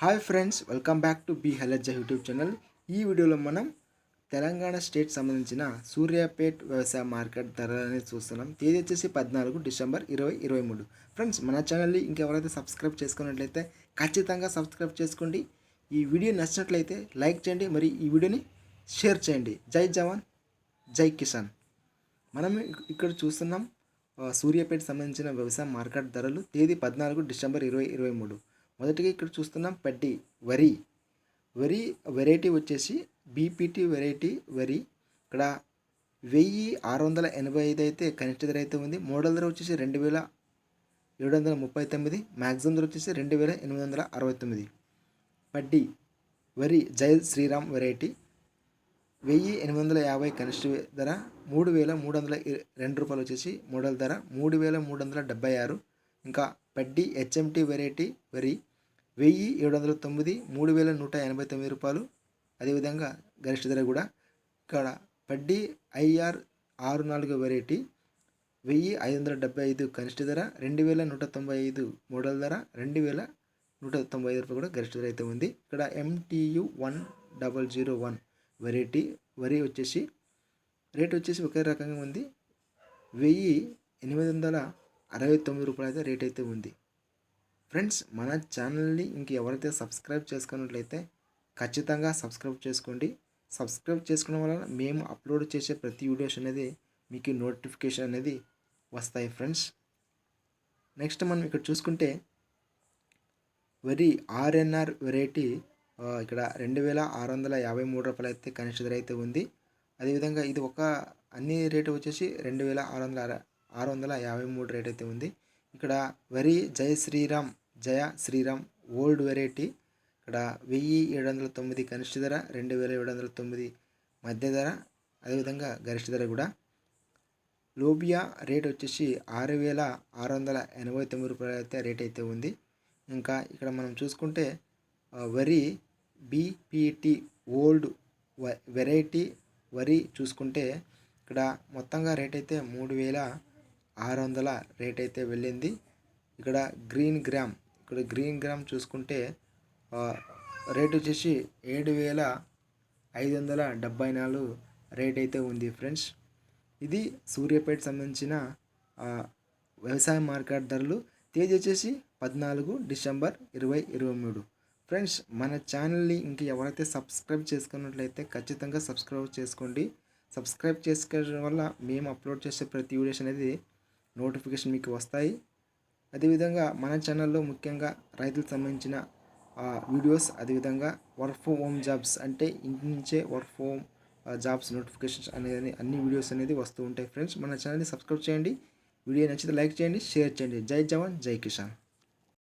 Hi friends welcome back to B హెలెజ్జా YouTube channel ఈ వీడియోలో మనం తెలంగాణ స్టేట్ సంబంధించిన సూర్యాపేట్ వ్యవసాయ మార్కెట్ ధరలని చూస్తున్నాం. తేదీ వచ్చేసి పద్నాలుగు డిసెంబర్ ఇరవై ఇరవై మూడు. ఫ్రెండ్స్ మన ఛానల్ని ఇంకెవరైతే సబ్స్క్రైబ్ చేసుకున్నట్లయితే ఖచ్చితంగా సబ్స్క్రైబ్ చేసుకోండి. ఈ వీడియో నచ్చినట్లయితే లైక్ చేయండి మరి ఈ వీడియోని షేర్ చేయండి. జై జవాన్ జై కిసాన్. మనం ఇక్కడ చూస్తున్నాం సూర్యాపేట సంబంధించిన వ్యవసాయ మార్కెట్ ధరలు తేదీ పద్నాలుగు డిసెంబర్ ఇరవై ఇరవై మూడు. మొదటిగా ఇక్కడ చూస్తున్నాం పెడ్డి వరి. వరి వెరైటీ వచ్చేసి బీపీటీ వెరైటీ వరి. ఇక్కడ వెయ్యి ఆరు వందల ఎనభై ఐదు అయితే కనిష్ట ధర అయితే ఉంది. మోడల్ ధర వచ్చేసి రెండు వేల ఏడు వందల ముప్పై తొమ్మిది. మ్యాక్సిమం ధర వచ్చేసి రెండు వేల ఎనిమిది వందల అరవై తొమ్మిది. పడ్డి వరి జై శ్రీరామ్ వెరైటీ వెయ్యి ఎనిమిది వందల యాభై కనిష్ట ధర మూడు వేల మూడు వందల రెండు రూపాయలు వచ్చేసి మోడల్ ధర మూడు వేల మూడు వందల డెబ్బై ఆరు. ఇంకా పడ్డి హెచ్ఎంటి వెరైటీ వరి వెయ్యి ఏడు వందల తొమ్మిది మూడు వేల నూట ఎనభై తొమ్మిది రూపాయలు. అదేవిధంగా గరిష్ట ధర కూడా ఇక్కడ పడ్డి ఐఆర్ ఆరు నాలుగు వెరైటీ వెయ్యి ఐదు వందల డెబ్బై ఐదు కనిష్ట ధర రెండు వేల నూట తొంభై ఐదు మోడల్ ధర రెండు వేల నూట తొంభై ఐదు రూపాయలు కూడా గరిష్ట ధర అయితే ఉంది. ఇక్కడ MTU one double zero one variety వరి వచ్చేసి రేట్ వచ్చేసి ఒకే రకంగా ఉంది. వెయ్యి ఎనిమిది వందల అరవై తొమ్మిది రూపాయలు అయితే రేట్ అయితే ఉంది. ఫ్రెండ్స్ మన ఛానల్ని ఇంక ఎవరైతే సబ్స్క్రైబ్ చేసుకున్నట్లయితే ఖచ్చితంగా సబ్స్క్రైబ్ చేసుకోండి. సబ్స్క్రైబ్ చేసుకోవడం వలన మేము అప్లోడ్ చేసే ప్రతి వీడియోస్ అనేది మీకు నోటిఫికేషన్ అనేది వస్తాయి ఫ్రెండ్స్ నెక్స్ట్ మనం ఇక్కడ చూసుకుంటే వరి ఆర్ఎన్ఆర్ వెరైటీ ఇక్కడ రెండు వేల ఆరు వందల యాభై మూడు రూపాయలు అయితే కనిష్ట ధర అయితే ఉంది. అదేవిధంగా ఇది ఒక అన్ని రేటు వచ్చేసి రెండు వేల ఆరు వందల ఆరు వందల యాభై మూడు రేట్ అయితే ఉంది. ఇక్కడ వరి జయ శ్రీరామ్ జయ శ్రీరామ్ ఓల్డ్ వెరైటీ. ఇక్కడ వెయ్యి ఏడు వందల తొమ్మిది కనిష్ట ధర రెండు వేల ఏడు వందల తొమ్మిది మధ్య ధర అదేవిధంగా గరిష్ట ధర కూడా. లోబియా రేట్ వచ్చేసి ఆరు వేల ఆరు వందల ఎనభై తొమ్మిది రూపాయలు అయితే రేట్ అయితే ఉంది. ఇంకా ఇక్కడ మనం చూసుకుంటే వరి బీపీటీ ఓల్డ్ వ- వెరైటీ వరి చూసుకుంటే ఇక్కడ మొత్తంగా రేట్ అయితే మూడు వేల ఆరు వందల రేట్ అయితే వెళ్ళింది. ఇక్కడ గ్రీన్ గ్రామ్ ఇక్కడ గ్రీన్ గ్రామ్ చూసుకుంటే రేట్ వచ్చేసి ఏడు వేల ఐదు వందల డెబ్బై నాలుగు రేట్ అయితే ఉంది ఫ్రెండ్స్. ఇది సూర్యాపేట సంబంధించిన వ్యవసాయ మార్కెట్ ధరలు. తేదీ వచ్చేసి పద్నాలుగు డిసెంబర్ ఇరవై ఇరవై మూడు. ఫ్రెండ్స్ మన ఛానల్ని ఇంక ఎవరైతే సబ్స్క్రైబ్ చేసుకున్నట్లయితే ఖచ్చితంగా సబ్స్క్రైబ్ చేసుకోండి. సబ్స్క్రైబ్ చేసుకోవడం వల్ల మేము అప్లోడ్ చేసే ప్రతి వీడియోస్ అనేది నోటిఫికేషన్ మీకు వస్తాయి. అదేవిధంగా మన ఛానల్లో ముఖ్యంగా రైతులకు సంబంధించిన వీడియోస్ అదేవిధంగా వర్క్ ఫ్రమ్ హోమ్ జాబ్స్ అంటే ఇంటి నుంచే work from home jobs notifications అనేది అన్ని వీడియోస్ అనేది వస్తూ ఉంటాయి ఫ్రెండ్స్. మన ఛానల్ని సబ్స్క్రైబ్ చేయండి. వీడియో నచ్చితే లైక్ చేయండి షేర్ చేయండి. జై జవాన్ జై కిషాన్